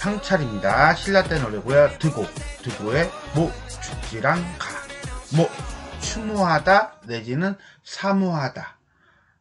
향찰입니다. 신라 때 노래고요. 드고, 드고의 뭐 죽지랑 가. 뭐 추모하다 내지는 사모하다.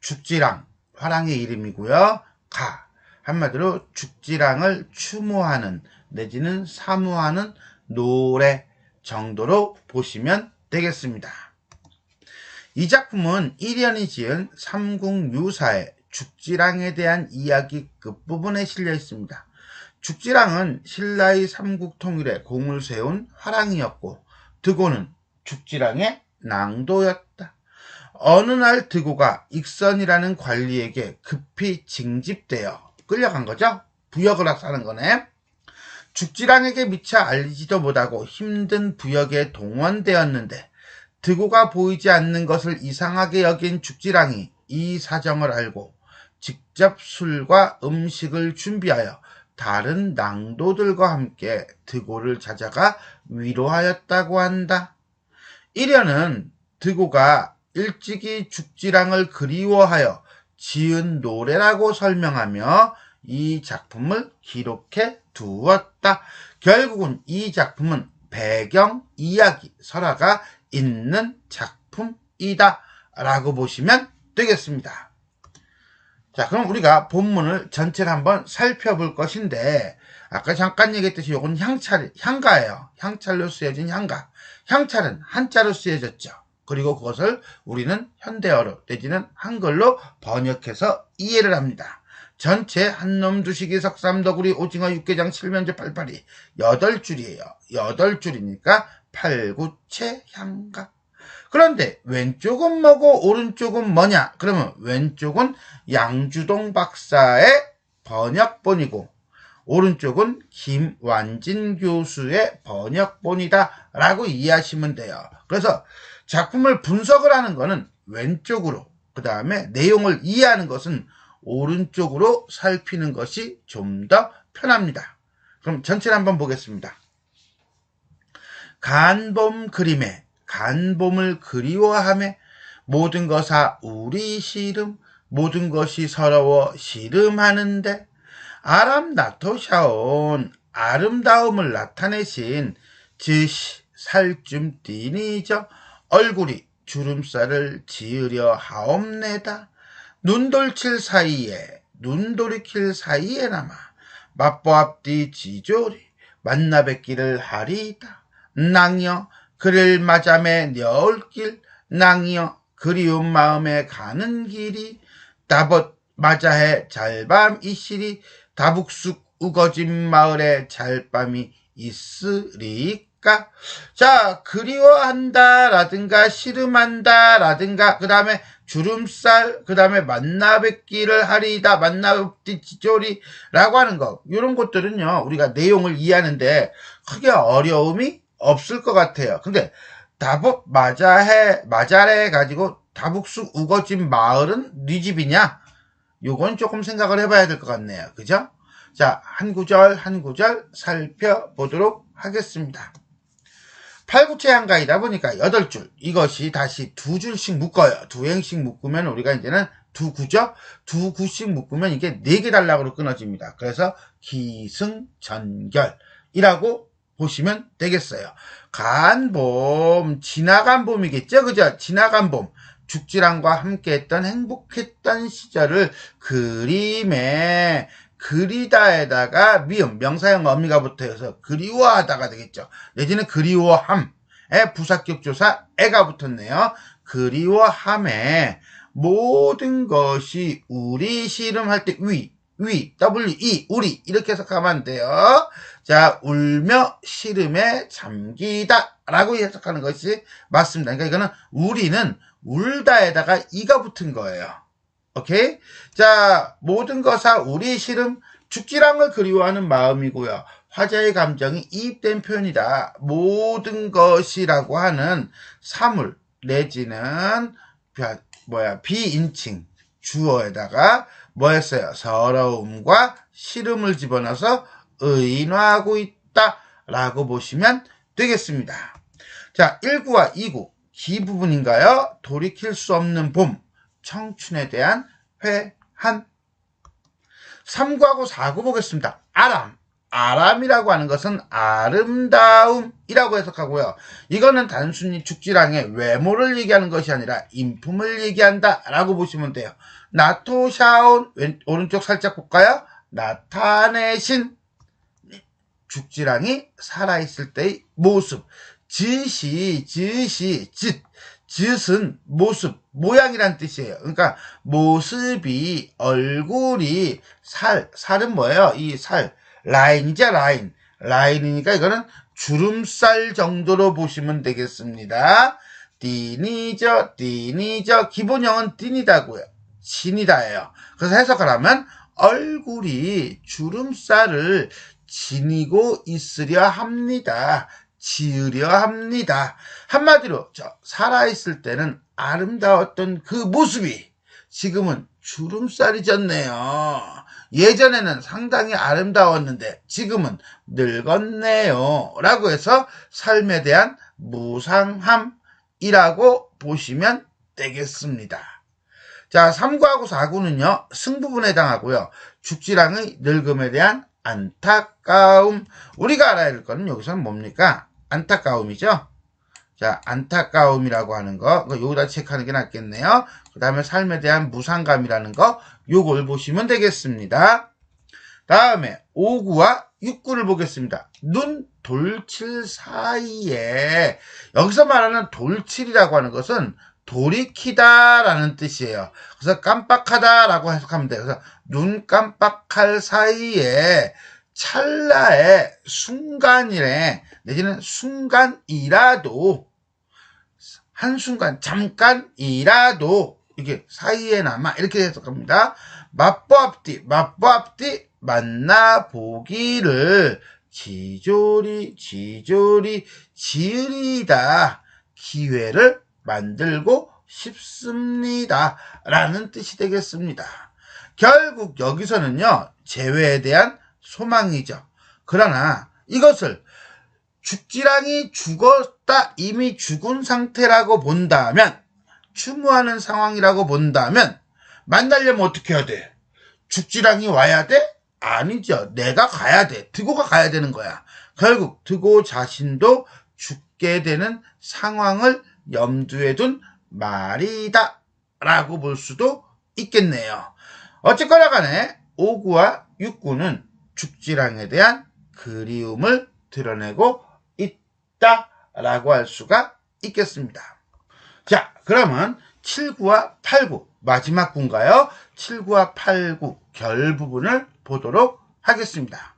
죽지랑 화랑의 이름이고요. 가. 한마디로 죽지랑을 추모하는 내지는 사모하는 노래 정도로 보시면 되겠습니다. 이 작품은 1년이 지은 삼국유사의 죽지랑에 대한 이야기 끝부분에 실려 있습니다. 죽지랑은 신라의 삼국통일에 공을 세운 화랑이었고 드고는 죽지랑의 낭도였다. 어느 날 드고가 익선이라는 관리에게 급히 징집되어 끌려간 거죠. 부역을 하는 거네. 죽지랑에게 미처 알리지도 못하고 힘든 부역에 동원되었는데 드고가 보이지 않는 것을 이상하게 여긴 죽지랑이 이 사정을 알고 직접 술과 음식을 준비하여 다른 낭도들과 함께 드고를 찾아가 위로하였다고 한다. 이련은 드고가 일찍이 죽지랑을 그리워하여 지은 노래라고 설명하며 이 작품을 기록해 두었다. 결국은 이 작품은 배경 이야기 설화가 있는 작품이다. 라고 보시면 되겠습니다. 자, 그럼 우리가 본문을 전체를 한번 살펴볼 것인데, 아까 잠깐 얘기했듯이 이건 향찰, 향가예요. 향찰로 쓰여진 향가. 향찰은 한자로 쓰여졌죠. 그리고 그것을 우리는 현대어로 내지는 한글로 번역해서 이해를 합니다. 전체 한놈 두식이 석삼더구리 오징어 육개장 칠면조 팔팔이 여덟 줄이에요. 여덟 줄이니까 팔구체 향가. 그런데 왼쪽은 뭐고 오른쪽은 뭐냐? 그러면 왼쪽은 양주동 박사의 번역본이고 오른쪽은 김완진 교수의 번역본이다 라고 이해하시면 돼요. 그래서 작품을 분석을 하는 것은 왼쪽으로 그 다음에 내용을 이해하는 것은 오른쪽으로 살피는 것이 좀 더 편합니다. 그럼 전체를 한번 보겠습니다. 간봄 그림에 간봄을 그리워함에 모든 것아 우리 시름 모든 것이 서러워 시름하는데 아람 나토샤온 아름다움을 나타내신 즉시 살쯤 띠니저 얼굴이 주름살을 지으려 하옵네다. 눈돌칠 사이에 눈돌이킬 사이에나마 맞보 앞뒤 지조리 만나 뵙기를 하리이다. 낭여 그를 맞아매 여울길 낭여 그리운 마음에 가는 길이 다벗 맞아해 잘밤 이시리 다북숙 우거진 마을에 잘밤이 있으리까? 자 그리워한다 라든가 씨름한다 라든가 그 다음에 주름살 그 다음에 만나 뵙기를 하리다 만나 뵙기 지조리 라고 하는 거 이런 것들은요 우리가 내용을 이해하는데 크게 어려움이 없을 것 같아요. 근데 다북 마자해 마자래 가지고 다북수 우거진 마을은 네 집이냐? 요건 조금 생각을 해봐야 될 것 같네요. 그죠? 자, 한 구절 한 구절 살펴보도록 하겠습니다. 팔구체 한가이다 보니까 여덟 줄 이것이 다시 두 줄씩 묶어요. 두 행씩 묶으면 우리가 이제는 두 구죠? 두 구씩 묶으면 이게 네 개 단락으로 끊어집니다. 그래서 기승전결이라고 보시면 되겠어요. 간봄, 지나간 봄이겠죠? 그죠? 지나간 봄. 죽지랑과 함께 했던 행복했던 시절을 그림에 그리다에다가 미음, 명사형 어미가 붙어서 그리워하다가 되겠죠. 내지는 그리워함에 부사격 조사 애가 붙었네요. 그리워함에 모든 것이 우리 씨름할 때 위, 위, W, E, 우리 이렇게 해석하면 돼요. 자, 울며 시름에 잠기다 라고 해석하는 것이 맞습니다. 그러니까 이거는 우리는 울다에다가 이가 붙은 거예요. 오케이? 자, 모든 것아 우리 시름 죽지랑을 그리워하는 마음이고요. 화자의 감정이 이입된 표현이다. 모든 것이라고 하는 사물 내지는 뭐야 비인칭 주어에다가 뭐였어요? 서러움과 시름을 집어넣어서 의인화하고 있다 라고 보시면 되겠습니다. 자, 1구와 2구 기 부분인가요? 돌이킬 수 없는 봄, 청춘에 대한 회한 3구하고 4구 보겠습니다. 아람, 아람이라고 하는 것은 아름다움이라고 해석하고요. 이거는 단순히 죽지랑의 외모를 얘기하는 것이 아니라 인품을 얘기한다 라고 보시면 돼요. 나토샤온 왼, 오른쪽 살짝 볼까요? 나타내신 죽지랑이 살아있을 때의 모습. 짓이, 짓이, 짓. 짓은 모습, 모양이란 뜻이에요. 그러니까 모습이, 얼굴이, 살, 살은 뭐예요? 이 살, 라인이죠, 라인. 라인이니까 이거는 주름살 정도로 보시면 되겠습니다. 띠니저, 띠니저, 기본형은 띠니다고요. 신이다예요. 그래서 해석을 하면 얼굴이 주름살을 지니고 있으려 합니다. 지으려 합니다. 한마디로 저 살아있을 때는 아름다웠던 그 모습이 지금은 주름살이 졌네요. 예전에는 상당히 아름다웠는데 지금은 늙었네요. 라고 해서 삶에 대한 무상함이라고 보시면 되겠습니다. 자, 3구하고 4구는요, 승부분에 해당하고요. 죽지랑의 늙음에 대한 안타까움. 우리가 알아야 될 거는 여기서는 뭡니까? 안타까움이죠. 자, 안타까움이라고 하는 거, 여기다 체크하는 게 낫겠네요. 그 다음에 삶에 대한 무상감이라는 거, 요걸 보시면 되겠습니다. 다음에 5구와 6구를 보겠습니다. 눈, 돌칠 사이에, 여기서 말하는 돌칠이라고 하는 것은 돌이키다라는 뜻이에요. 그래서 깜빡하다라고 해석하면 돼요. 그래서 눈 깜빡할 사이에 찰나의 순간이래 내지는 순간이라도 한순간 잠깐이라도 이게 사이에나마 이렇게 해석합니다. 맞보앞뒤 맞보앞뒤 만나보기를 지조리 지조리 지으리다 기회를 만들고 싶습니다. 라는 뜻이 되겠습니다. 결국 여기서는요, 재회에 대한 소망이죠. 그러나 이것을 죽지랑이 죽었다, 이미 죽은 상태라고 본다면, 추모하는 상황이라고 본다면, 만나려면 어떻게 해야 돼? 죽지랑이 와야 돼? 아니죠. 내가 가야 돼. 드고가 가야 되는 거야. 결국 드고 자신도 죽게 되는 상황을 염두에 둔 말이다 라고 볼 수도 있겠네요. 어쨌거나 간에 5구와 6구는 죽지랑에 대한 그리움을 드러내고 있다 라고 할 수가 있겠습니다. 자 그러면 7구와 8구 마지막 구인가요? 7구와 8구 결 부분을 보도록 하겠습니다.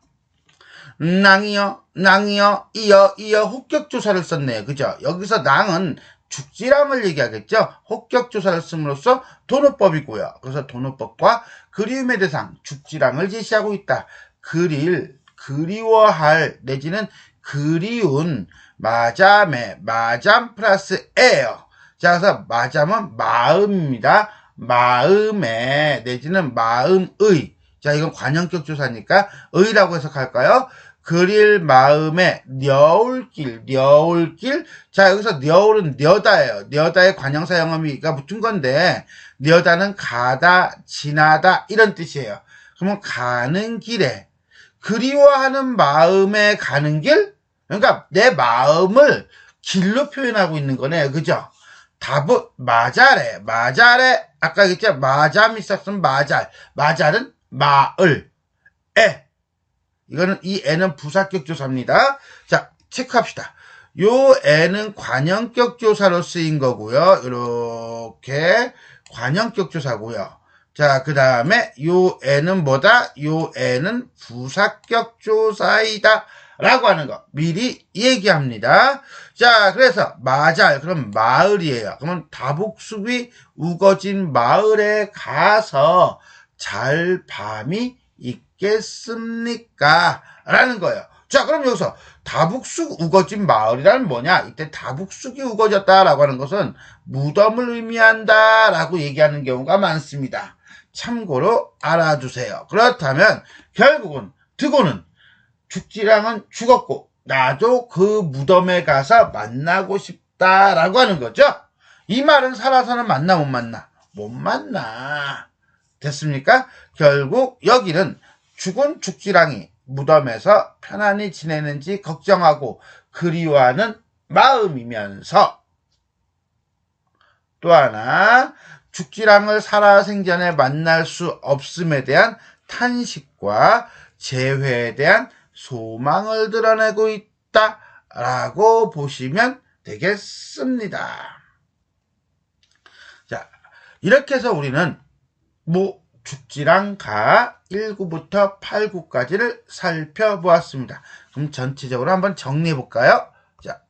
낭이여 낭이여 이어 이어 혹격조사를 썼네요. 그죠? 여기서 낭은 죽지랑을 얘기하겠죠. 혹격조사를 씀으로써 도노법이고요. 그래서 도노법과 그리움의 대상 죽지랑을 제시하고 있다. 그릴 그리워할 내지는 그리운 마잠에 마잠 플러스 에요. 자 그래서 마잠은 마음입니다. 마음에 내지는 마음의 자 이건 관형격 조사니까 의라고 해석할까요? 그릴 마음에 녀울길, 녀울길. 자, 여기서 녀울은 녀다예요. 녀다의 관형사 영어미가 붙은 건데, 녀다는 가다, 지나다, 이런 뜻이에요. 그러면 가는 길에, 그리워하는 마음에 가는 길? 그러니까 내 마음을 길로 표현하고 있는 거네요. 그죠? 답은 마잘에, 마잘에, 아까 얘기했죠? 있었으면 마잘. 마잘은 마을, 에. 이거는 이 애는 부사격 조사입니다. 자, 체크합시다. 요 애는 관형격 조사로 쓰인 거고요. 이렇게 관형격 조사고요. 자, 그 다음에 요 애는 뭐다? 요 애는 부사격 조사이다. 라고 하는 거 미리 얘기합니다. 자, 그래서 마잘 그럼 마을이에요. 그러면 다복숲이 우거진 마을에 가서 잘 밤이 있겠습니까? 라는 거예요. 자, 그럼 여기서 다북숙 우거진 마을이라는 뭐냐? 이때 다북숙이 우거졌다라고 하는 것은 무덤을 의미한다라고 얘기하는 경우가 많습니다. 참고로 알아두세요. 그렇다면 결국은 드고는 죽지랑은 죽었고 나도 그 무덤에 가서 만나고 싶다라고 하는 거죠. 이 말은 살아서는 만나 못 만나? 못 만나. 됐습니까? 결국 여기는 죽은 죽지랑이 무덤에서 편안히 지내는지 걱정하고 그리워하는 마음이면서 또 하나 죽지랑을 살아생전에 만날 수 없음에 대한 탄식과 재회에 대한 소망을 드러내고 있다 라고 보시면 되겠습니다. 자, 이렇게 해서 우리는 뭐 죽지랑 가 1구부터 8구까지를 살펴보았습니다. 그럼 전체적으로 한번 정리해 볼까요? 자,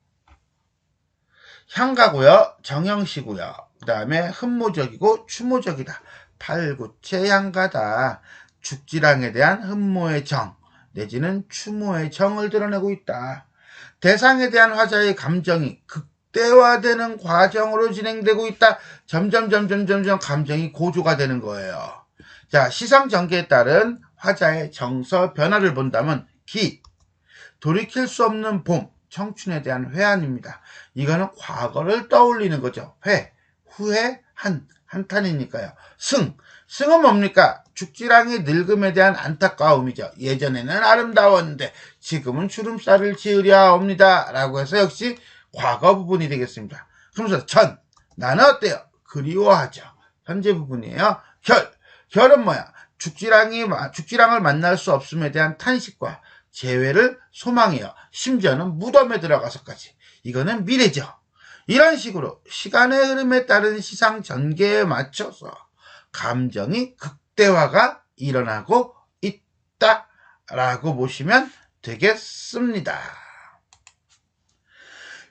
향가고요, 정형시고요. 그 다음에 흠모적이고 추모적이다. 팔구체 향가다. 죽지랑에 대한 흠모의 정 내지는 추모의 정을 드러내고 있다. 대상에 대한 화자의 감정이 극대화되는 과정으로 진행되고 있다. 점점 점점 점점 감정이 고조가 되는 거예요. 자, 시상 전개에 따른 화자의 정서 변화를 본다면 기, 돌이킬 수 없는 봄, 청춘에 대한 회한입니다. 이거는 과거를 떠올리는 거죠. 회, 후회, 한, 한탄이니까요. 승, 승은 뭡니까? 죽지랑이 늙음에 대한 안타까움이죠. 예전에는 아름다웠는데 지금은 주름살을 지으려 옵니다. 라고 해서 역시 과거 부분이 되겠습니다. 그러면서 전, 나는 어때요? 그리워하죠. 현재 부분이에요. 혈, 혈은 뭐야? 죽지랑이, 죽지랑을 만날 수 없음에 대한 탄식과 재회를 소망해요. 심지어는 무덤에 들어가서까지. 이거는 미래죠. 이런 식으로 시간의 흐름에 따른 시상 전개에 맞춰서 감정이 극대화가 일어나고 있다라고 보시면 되겠습니다.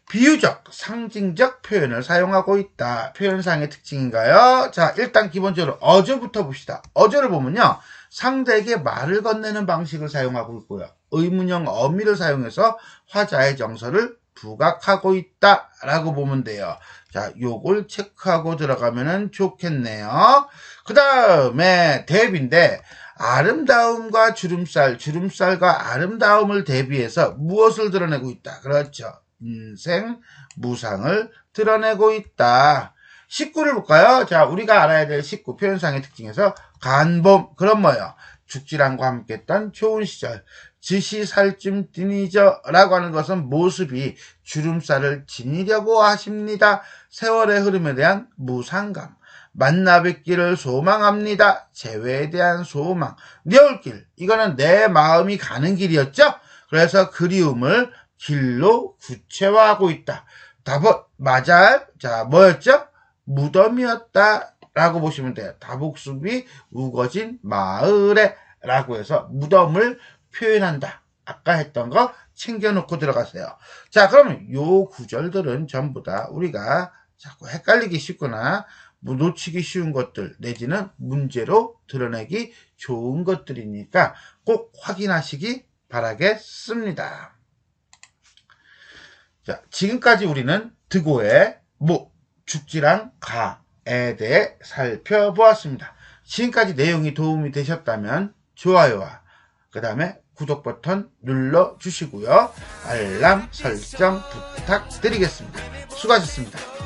비유적, 상징적 표현을 사용하고 있다. 표현상의 특징인가요? 자, 일단 기본적으로 어조부터 봅시다. 어조를 보면요. 상대에게 말을 건네는 방식을 사용하고 있고요. 의문형 어미를 사용해서 화자의 정서를 부각하고 있다 라고 보면 돼요. 자, 요걸 체크하고 들어가면 좋겠네요. 그 다음에 대비인데 아름다움과 주름살, 주름살과 아름다움을 대비해서 무엇을 드러내고 있다. 그렇죠. 인생, 무상을 드러내고 있다. 19를 볼까요? 자, 우리가 알아야 될 19 표현상의 특징에서 간봄, 그런 뭐예요? 죽지랑과 함께 했던 좋은 시절, 지시 살쯤 뛰니죠 라고 하는 것은 모습이 주름살을 지니려고 하십니다. 세월의 흐름에 대한 무상감. 만나 뵙기를 소망합니다. 재회에 대한 소망. 내올길. 이거는 내 마음이 가는 길이었죠? 그래서 그리움을 길로 구체화하고 있다. 답은 맞아. 자, 뭐였죠? 무덤이었다. 라고 보시면 돼요. 다복숲이 우거진 마을에 라고 해서 무덤을 표현한다. 아까 했던 거 챙겨놓고 들어가세요. 자, 그러면 요 구절들은 전부 다 우리가 자꾸 헷갈리기 쉽거나 뭐 놓치기 쉬운 것들 내지는 문제로 드러내기 좋은 것들이니까 꼭 확인하시기 바라겠습니다. 자, 지금까지 우리는 드고의 목, 죽지랑 가에 대해 살펴보았습니다. 지금까지 내용이 도움이 되셨다면 좋아요와 그 다음에 구독 버튼 눌러 주시고요. 알람 설정 부탁드리겠습니다. 수고하셨습니다.